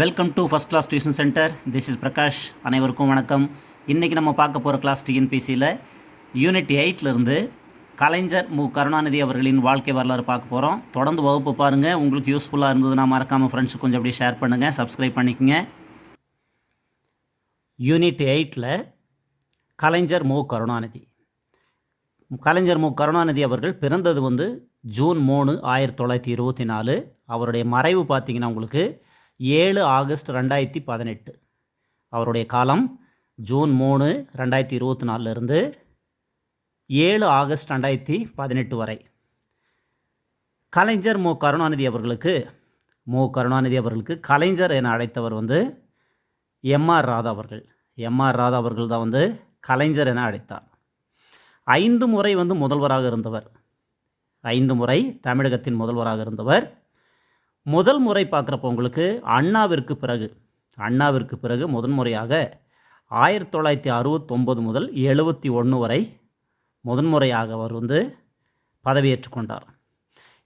Welcome to first class tuition centre this is Prakash அனைவருக்கும் வணக்கம். இன்றைக்கி நம்ம பார்க்க போகிற கிளாஸ் டிஎன்பிசியில் யூனிட் எயிட்லேருந்து கலைஞர் மு. கருணாநிதி அவர்களின் வாழ்க்கை வரலாறு பார்க்க போகிறோம் தொடர்ந்து வகுப்பு பாருங்கள் உங்களுக்கு யூஸ்ஃபுல்லாக இருந்ததுன்னா மறக்காமல் ஃப்ரெண்ட்ஸுக்கு கொஞ்சம் அப்படியே ஷேர் பண்ணுங்கள் சப்ஸ்கிரைப் பண்ணிக்கோங்க. யூனிட் எயிட்டில் கலைஞர் மு. கருணாநிதி. கலைஞர் மு. கருணாநிதி அவர்கள் பிறந்தது வந்து ஜூன் மூணு ஆயிரத்தி தொள்ளாயிரத்தி இருபத்தி நாலு. அவருடைய மறைவு பார்த்தீங்கன்னா உங்களுக்கு ஏழு ஆகஸ்ட் ரெண்டாயிரத்தி பதினெட்டு. அவருடைய காலம் ஜூன் மூணு ரெண்டாயிரத்தி இருபத்தி நாலுலேருந்து ஏழு ஆகஸ்ட் ரெண்டாயிரத்தி பதினெட்டு வரை. கலைஞர் மு. கருணாநிதி அவர்களுக்கு மு. கருணாநிதி அவர்களுக்கு கலைஞர் என அழைத்தவர் வந்து எம்ஆர் ராதா அவர்கள். எம்ஆர் ராதா அவர்கள் தான் வந்து கலைஞர் என அழைத்தார். ஐந்து முறை வந்து முதல்வராக இருந்தவர். ஐந்து முறை தமிழகத்தின் முதல்வராக இருந்தவர். முதல் முறை பார்க்குறப்ப உங்களுக்கு அண்ணாவிற்கு பிறகு அண்ணாவிற்கு பிறகு முதன்முறையாக ஆயிரத்தி தொள்ளாயிரத்தி அறுபத்தொம்பது முதல் எழுபத்தி ஒன்று வரை முதன்முறையாக அவர் வந்து பதவியேற்றுக்கொண்டார்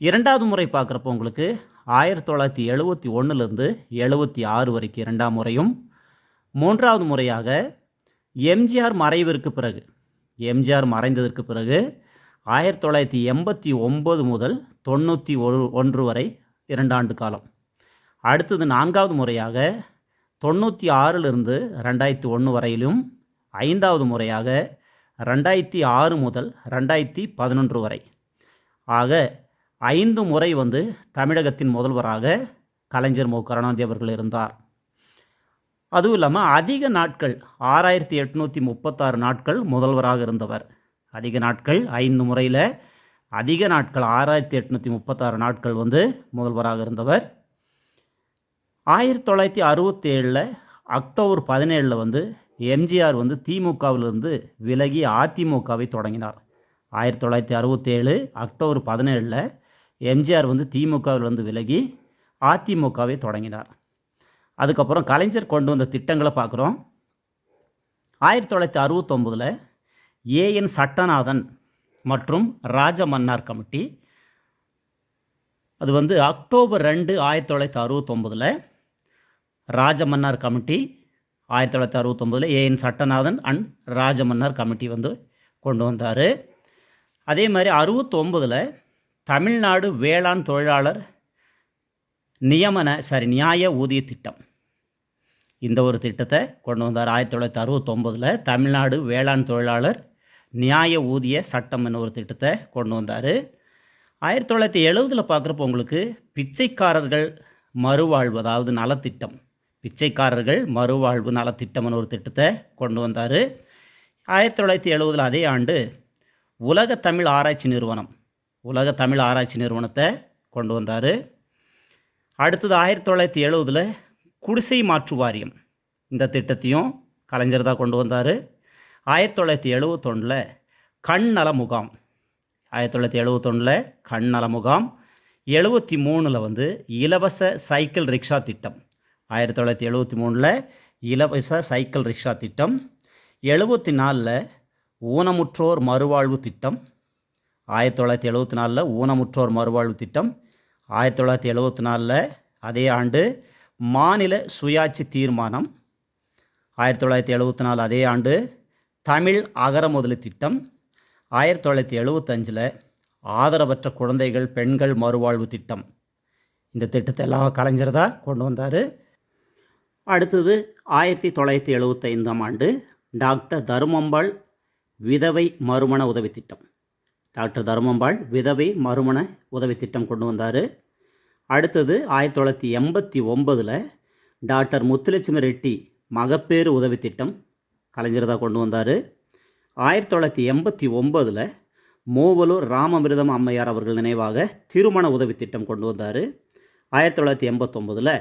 இரண்டாவது முறை பார்க்குறப்ப உங்களுக்கு ஆயிரத்தி தொள்ளாயிரத்தி எழுபத்தி ஒன்றுலேருந்து எழுபத்தி ஆறு வரைக்கும் இரண்டாம் முறையும் மூன்றாவது முறையாக எம்ஜிஆர் மறைவிற்கு பிறகு எம்ஜிஆர் மறைந்ததற்கு பிறகு ஆயிரத்தி தொள்ளாயிரத்தி எண்பத்தி ஒம்பது முதல் தொண்ணூற்றி ஒரு ஒன்று வரை இரண்டாண்டு காலம். அடுத்தது நான்காவது முறையாக தொண்ணூற்றி ஆறிலிருந்து ரெண்டாயிரத்தி ஒன்று வரையிலும் ஐந்தாவது முறையாக ரெண்டாயிரத்தி ஆறு முதல் ரெண்டாயிரத்தி பதினொன்று வரை. ஆக ஐந்து முறை வந்து தமிழகத்தின் முதல்வராக கலைஞர் மு. கருணாநிதி அவர்கள் இருந்தார். அதுவும் இல்லாமல் அதிக நாட்கள் ஆறாயிரத்தி எட்நூற்றி முப்பத்தாறு நாட்கள் முதல்வராக இருந்தவர். அதிக நாட்கள் ஐந்து முறையில் அதிக நாட்கள் ஆறாயிரத்தி எட்நூற்றி முப்பத்தாறு நாட்கள் வந்து முதல்வராக இருந்தவர். ஆயிரத்தி தொள்ளாயிரத்தி அறுபத்தி ஏழில் அக்டோபர் பதினேழில் வந்து எம்ஜிஆர் வந்து திமுகவிலிருந்து விலகி அதிமுகவை தொடங்கினார். ஆயிரத்தி தொள்ளாயிரத்தி அறுபத்தேழு அக்டோபர் பதினேழில் எம்ஜிஆர் வந்து திமுகவிலிருந்து விலகி அதிமுகவை தொடங்கினார். அதுக்கப்புறம் கலைஞர் கொண்டு வந்த திட்டங்களை பார்க்குறோம். ஆயிரத்தி தொள்ளாயிரத்தி அறுபத்தொம்போதில் ஏஎன் சட்டநாதன் மற்றும் ராஜமன்னார் கமிட்டி. அது வந்து அக்டோபர் ரெண்டு ஆயிரத்தி தொள்ளாயிரத்தி அறுபத்தொம்போதில் ராஜமன்னார் கமிட்டி ஆயிரத்தி தொள்ளாயிரத்தி அறுபத்தொம்போதில் A N Sattanathan and Rajamannar committee வந்து கொண்டு வந்தார். அதே மாதிரி அறுபத்தொம்பதில் தமிழ்நாடு வேளாண் தொழிலாளர் நியமன சாரி நியாய ஊதிய திட்டம். இந்த ஒரு திட்டத்தை கொண்டு வந்தார். ஆயிரத்தி தொள்ளாயிரத்தி அறுபத்தொம்பதில் தமிழ்நாடு வேளாண் தொழிலாளர் நியாய ஊதிய சட்டம் ஒரு திட்டத்தை கொண்டு வந்தார். ஆயிரத்தி தொள்ளாயிரத்தி எழுபதில் பார்க்குறப்போ உங்களுக்கு பிச்சைக்காரர்கள் மறுவாழ்வு அதாவது நலத்திட்டம் பிச்சைக்காரர்கள் மறுவாழ்வு நலத்திட்டம்னு ஒரு திட்டத்தை கொண்டு வந்தார். ஆயிரத்தி தொள்ளாயிரத்தி எழுபதில் அதே ஆண்டு உலக தமிழ் ஆராய்ச்சி நிறுவனம் உலக தமிழ் ஆராய்ச்சி நிறுவனத்தை கொண்டு வந்தார். அடுத்தது ஆயிரத்தி தொள்ளாயிரத்தி எழுபதில் குடிசை மாற்று வாரியம் இந்த திட்டத்தையும் கலைஞர் தான் கொண்டு வந்தார். ஆயிரத்தி தொள்ளாயிரத்தி எழுபத்தொன்னில் கண் நல முகாம் ஆயிரத்தி தொள்ளாயிரத்தி எழுபத்தொன்னில் கண் நல முகாம் எழுபத்தி மூணில் வந்து இலவச சைக்கிள் ரிக்ஷா திட்டம். ஆயிரத்தி தொள்ளாயிரத்தி எழுபத்தி மூணில் இலவச சைக்கிள் ரிக்ஷா திட்டம். எழுபத்தி நாலில் ஊனமுற்றோர் மறுவாழ்வு திட்டம். ஆயிரத்தி தொள்ளாயிரத்தி எழுபத்தி நாலில் ஊனமுற்றோர் மறுவாழ்வு திட்டம். ஆயிரத்தி தொள்ளாயிரத்தி எழுபத்தி நாலில் அதே ஆண்டு மாநில சுயாட்சி தீர்மானம். ஆயிரத்தி தொள்ளாயிரத்தி எழுபத்தி நாலு அதே ஆண்டு தமிழ் அகர முதலி திட்டம் ஆயிரத்தி தொள்ளாயிரத்தி எழுபத்தஞ்சில் ஆதரவற்ற குழந்தைகள் பெண்கள் மறுவாழ்வு திட்டம். இந்த திட்டத்தை எல்லாம் கலைஞர் தான் கொண்டு வந்தார். அடுத்தது ஆயிரத்தி தொள்ளாயிரத்தி எழுபத்தைந்தாம் ஆண்டு டாக்டர் தருமம்பாள் விதவை மறுமண உதவி திட்டம். டாக்டர் தருமம்பாள் விதவை மறுமண உதவி திட்டம் கொண்டு வந்தார். அடுத்தது ஆயிரத்தி தொள்ளாயிரத்தி எண்பத்தி ஒம்பதில் டாக்டர் முத்துலட்சுமி ரெட்டி மகப்பேறு உதவி திட்டம் கலைஞர் தான் கொண்டு வந்தார். ஆயிரத்தி தொள்ளாயிரத்தி எண்பத்தி ஒம்பதில் மூவலூர் ராமமிர்தம் அம்மையார் அவர்கள் நினைவாக திருமண உதவி திட்டம் கொண்டு வந்தார். ஆயிரத்தி தொள்ளாயிரத்தி எண்பத்தொம்போதில்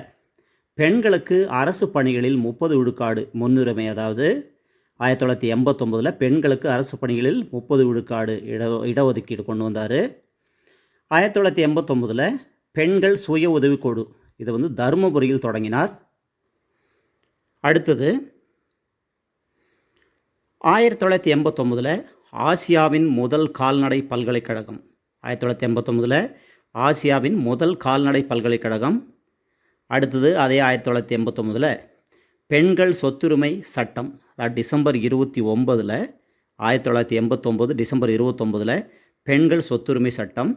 பெண்களுக்கு அரசு பணிகளில் முப்பது விழுக்காடு முன்னுரிமை அதாவது ஆயிரத்தி தொள்ளாயிரத்தி எண்பத்தொம்போதில் பெண்களுக்கு அரசு பணிகளில் முப்பது விழுக்காடு இட இடஒதுக்கீடு கொண்டு வந்தார். ஆயிரத்தி தொள்ளாயிரத்தி எண்பத்தொம்போதில் பெண்கள் சுய உதவிக்குழு இதை வந்து தருமபுரியில் தொடங்கினார். அடுத்தது ஆயிரத்தி தொள்ளாயிரத்தி எண்பத்தொம்போதில் ஆசியாவின் முதல் கால்நடை பல்கலைக்கழகம். ஆயிரத்தி தொள்ளாயிரத்தி எண்பத்தொம்போதில் ஆசியாவின் முதல் கால்நடை பல்கலைக்கழகம். அடுத்தது அதே ஆயிரத்தி தொள்ளாயிரத்தி எண்பத்தொம்போதில் பெண்கள் சொத்துரிமை சட்டம் அதாவது டிசம்பர் இருபத்தி ஒம்பதில் ஆயிரத்தி தொள்ளாயிரத்தி எண்பத்தொம்போது டிசம்பர் இருபத்தொம்போதில் பெண்கள் சொத்துரிமை சட்டம்.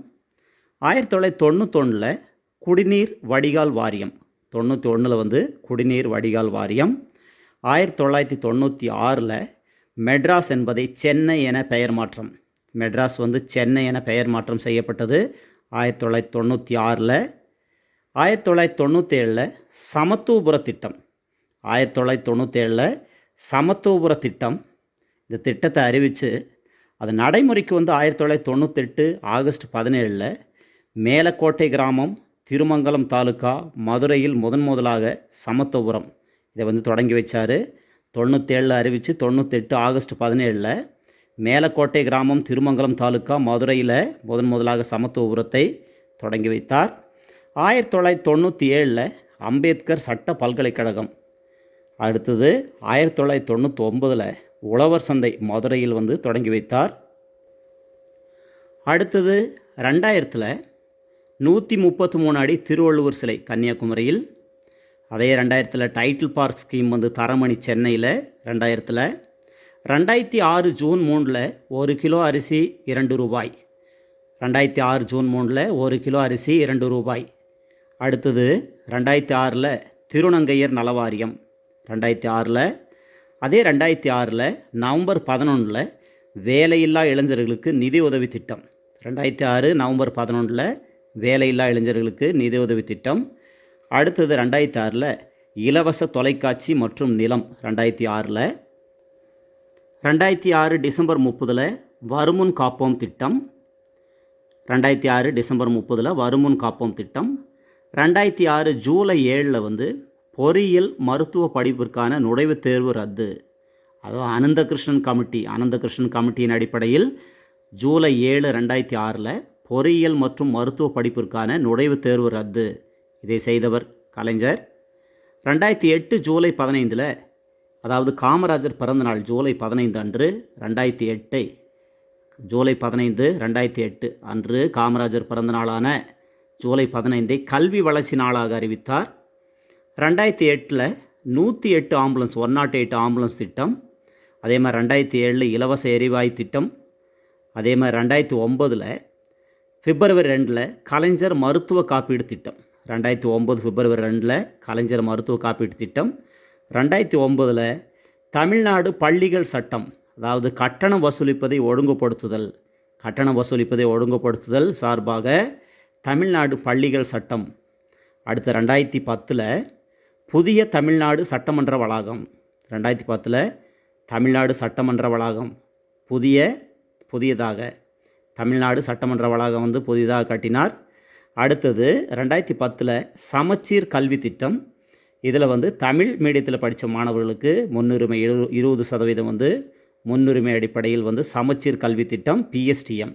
ஆயிரத்தி தொள்ளாயிரத்தி தொண்ணூத்தொன்னில் குடிநீர் வடிகால் வாரியம் தொண்ணூற்றி ஒன்றில் வந்து குடிநீர் வடிகால் வாரியம். ஆயிரத்தி தொள்ளாயிரத்தி தொண்ணூற்றி ஆறில் மெட்ராஸ் என்பதை சென்னை என பெயர் மாற்றம். மெட்ராஸ் வந்து சென்னை என பெயர் மாற்றம் செய்யப்பட்டது ஆயிரத்தி தொள்ளாயிரத்தி தொண்ணூற்றி ஆறில். ஆயிரத்தி தொள்ளாயிரத்தி தொண்ணூற்றேழில் சமத்துவபுர திட்டம். ஆயிரத்தி தொள்ளாயிரத்தி தொண்ணூற்றேழில் சமத்துவபுர திட்டம். இந்த திட்டத்தை அறிவித்து அது நடைமுறைக்கு வந்து ஆயிரத்தி தொள்ளாயிரத்தி தொண்ணூத்தெட்டு ஆகஸ்ட் பதினேழில் மேலக்கோட்டை கிராமம் திருமங்கலம் தாலுக்கா மதுரையில் முதன் முதலாக சமத்துவபுரம் இதை வந்து தொடங்கி வச்சார். தொண்ணூற்றேழில் அறிவித்து தொண்ணூத்தெட்டு ஆகஸ்ட் பதினேழில் மேலக்கோட்டை கிராமம் திருமங்கலம் தாலுக்கா மதுரையில் முதன் முதலாக சமத்துவபுரத்தை தொடங்கி வைத்தார். ஆயிரத்தி தொள்ளாயிரத்தி தொண்ணூற்றி ஏழில் அம்பேத்கர் சட்ட பல்கலைக்கழகம். அடுத்தது ஆயிரத்தி தொள்ளாயிரத்தி தொண்ணூற்றி ஒம்பதில் உழவர் சந்தை மதுரையில் வந்து தொடங்கி வைத்தார். அடுத்தது ரெண்டாயிரத்தில் நூற்றி முப்பத்தி மூணு அடி திருவள்ளுவர் சிலை கன்னியாகுமரியில் அதே ரெண்டாயிரத்தில் டைட்டில் பார்க் ஸ்கீம் வந்து தரமணி சென்னையில் ரெண்டாயிரத்தில். ரெண்டாயிரத்தி ஆறு ஜூன் மூணில் ஒரு கிலோ அரிசி இரண்டு ரூபாய். ரெண்டாயிரத்தி ஆறு ஜூன் மூணில் ஒரு கிலோ அரிசி இரண்டு ரூபாய். அடுத்தது ரெண்டாயிரத்தி ஆறில் திருநங்கையர் நலவாரியம். ரெண்டாயிரத்தி ஆறில் அதே ரெண்டாயிரத்தி ஆறில் நவம்பர் பதினொன்றில் வேலையில்லா இளைஞர்களுக்கு நிதி உதவி திட்டம். ரெண்டாயிரத்தி ஆறு நவம்பர் பதினொன்றில் வேலையில்லா இளைஞர்களுக்கு நிதி உதவி திட்டம். அடுத்தது ரெண்டாயிரத்தி ஆறில் இலவச தொலைக்காட்சி மற்றும் நிலம் ரெண்டாயிரத்தி ஆறில் ரெண்டாயிரத்தி ஆறு டிசம்பர் முப்பதில் வருமுன் காப்போம் திட்டம். ரெண்டாயிரத்தி ஆறு டிசம்பர் முப்பதில் வருமுன் காப்போம் திட்டம். ரெண்டாயிரத்தி ஆறு ஜூலை ஏழில் வந்து பொறியியல் மருத்துவ படிப்பிற்கான நுழைவுத் தேர்வு ரத்து. அதுவும் அனந்தகிருஷ்ணன் கமிட்டி அனந்தகிருஷ்ணன் கமிட்டியின் அடிப்படையில் ஜூலை ஏழு ரெண்டாயிரத்தி ஆறில் பொறியியல் மற்றும் மருத்துவ படிப்பிற்கான நுழைவுத் தேர்வு ரத்து. இதை செய்தவர் கலைஞர். ரெண்டாயிரத்தி எட்டு ஜூலை பதினைந்தில் அதாவது காமராஜர் பிறந்தநாள் ஜூலை பதினைந்து அன்று ரெண்டாயிரத்தி எட்டை ஜூலை பதினைந்து ரெண்டாயிரத்தி எட்டு அன்று காமராஜர் பிறந்தநாளான ஜூலை பதினைந்தை கல்வி வளர்ச்சி நாளாக அறிவித்தார். ரெண்டாயிரத்தி எட்டில் நூற்றி எட்டு ambulance one nought eight ambulance திட்டம் அதே மாதிரி ரெண்டாயிரத்தி ஏழில் இலவச எரிவாயு திட்டம் அதே மாதிரி ரெண்டாயிரத்தி ஒம்பதில் பிப்ரவரி ரெண்டில் கலைஞர் மருத்துவ காப்பீடு திட்டம். ரெண்டாயிரத்தி ஒம்பது பிப்ரவரி ரெண்டில் கலைஞர் மருத்துவ காப்பீட்டு திட்டம். ரெண்டாயிரத்தி ஒம்பதில் தமிழ்நாடு பள்ளிகள் சட்டம் அதாவது கட்டணம் வசூலிப்பதை ஒழுங்குபடுத்துதல் கட்டணம் வசூலிப்பதை ஒழுங்குபடுத்துதல் சார்பாக தமிழ்நாடு பள்ளிகள் சட்டம். அடுத்து ரெண்டாயிரத்தி பத்தில் புதிய தமிழ்நாடு சட்டமன்ற வளாகம். ரெண்டாயிரத்தி பத்தில் தமிழ்நாடு சட்டமன்ற வளாகம். புதிய புதியதாக தமிழ்நாடு சட்டமன்ற வளாகம் வந்து புதிதாக கட்டினார் அடுத்தது ரெண்டாயிரத்தி பத்தில் சமச்சீர் கல்வி திட்டம். இதில் வந்து தமிழ் மீடியத்தில் படித்த மாணவர்களுக்கு முன்னுரிமை இரு இருபது சதவீதம் வந்து முன்னுரிமை அடிப்படையில் வந்து சமச்சீர் கல்வி திட்டம் பிஎஸ்டிஎம்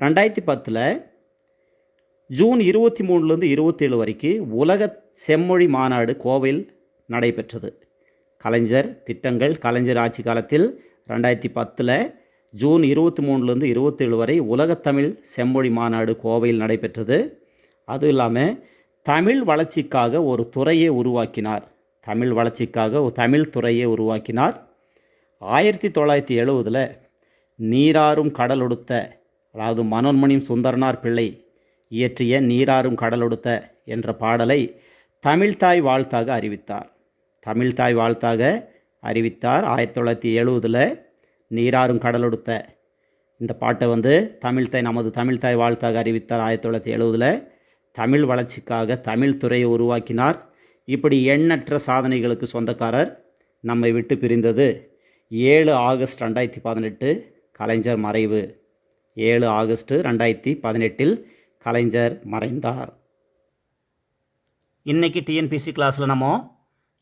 ரெண்டாயிரத்தி பத்தில் ஜூன் இருபத்தி மூணுலேருந்து இருபத்தேழு வரைக்கும் உலக செம்மொழி மாநாடு கோவையில் நடைபெற்றது. கலைஞர் திட்டங்கள் கலைஞர் ஆட்சி காலத்தில் ரெண்டாயிரத்தி பத்தில் ஜூன் இருபத்தி மூணுலேருந்து இருபத்தேழு வரை உலகத்தமிழ் செம்மொழி மாநாடு கோவையில் நடைபெற்றது. அதுவும் இல்லாமல் தமிழ் வளர்ச்சிக்காக ஒரு துறையை உருவாக்கினார். தமிழ் வளர்ச்சிக்காக ஒரு தமிழ் துறையை உருவாக்கினார். ஆயிரத்தி தொள்ளாயிரத்தி எழுபதில் நீராறும் கடலொடுத்த அதாவது மனோன்மணியும் சுந்தரனார் பிள்ளை இயற்றிய நீராறும் கடலொடுத்த என்ற பாடலை தமிழ்தாய் வாழ்த்தாக அறிவித்தார். தமிழ்தாய் வாழ்த்தாக அறிவித்தார். ஆயிரத்தி தொள்ளாயிரத்தி எழுபதில் நீராறும் கடலொடுத்த இந்த பாட்டை வந்து தமிழ்தாய் நமது தமிழ்தாய் வாழ்த்தாக அறிவித்தார் ஆயிரத்தி தொள்ளாயிரத்தி எழுவதில். தமிழ் வளர்ச்சிக்காக தமிழ் துறையை உருவாக்கினார். இப்படி எண்ணற்ற சாதனைகளுக்கு சொந்தக்காரர் நம்மை விட்டு பிரிந்தது ஏழு ஆகஸ்ட் ரெண்டாயிரத்தி பதினெட்டு கலைஞர் மறைவு. ஏழு ஆகஸ்ட் ரெண்டாயிரத்தி பதினெட்டில் கலைஞர் மறைந்தார். இன்றைக்கி டிஎன்பிசி கிளாஸில் நம்ம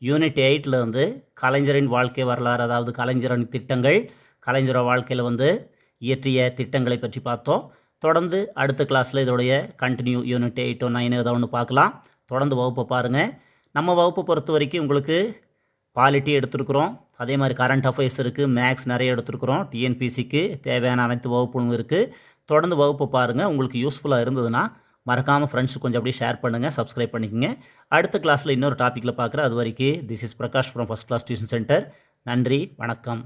யூனிட் எயிட்டில் வந்து கலைஞரின் வாழ்க்கை வரலாறு அதாவது கலைஞரின் திட்டங்கள் கலைஞர வாழ்க்கையில் வந்து இயற்றிய திட்டங்களை பற்றி பார்த்தோம். தொடர்ந்து அடுத்த கிளாஸில் இதோடைய கண்டினியூ யூனிட் எயிட்டோ நைனு ஏதோ ஒன்று பார்க்கலாம். தொடர்ந்து வகுப்பை பாருங்கள் நம்ம வகுப்பை பொறுத்த வரைக்கும் உங்களுக்கு பாலிட்டி எடுத்துருக்குறோம். அதே மாதிரி கரண்ட் அஃபேர்ஸ் இருக்குது மேக்ஸ் நிறைய எடுத்துருக்குறோம். டிஎன்பிசிக்கு தேவையான அனைத்து வகுப்புகளும் இருக்குது தொடர்ந்து வகுப்பை பாருங்கள் உங்களுக்கு யூஸ்ஃபுல்லாக இருந்ததுன்னா மறக்காமல் ஃப்ரெண்ட்ஸுக்கு கொஞ்சம் அப்படியே ஷேர் பண்ணுங்கள் சப்ஸ்கிரைப் பண்ணிக்கோங்க. அடுத்த கிளாஸில் இன்னொரு டாப்பிக்கில் பார்க்குறேன். அது வரைக்கும் this is Prakash from first class tuition centre நன்றி வணக்கம்.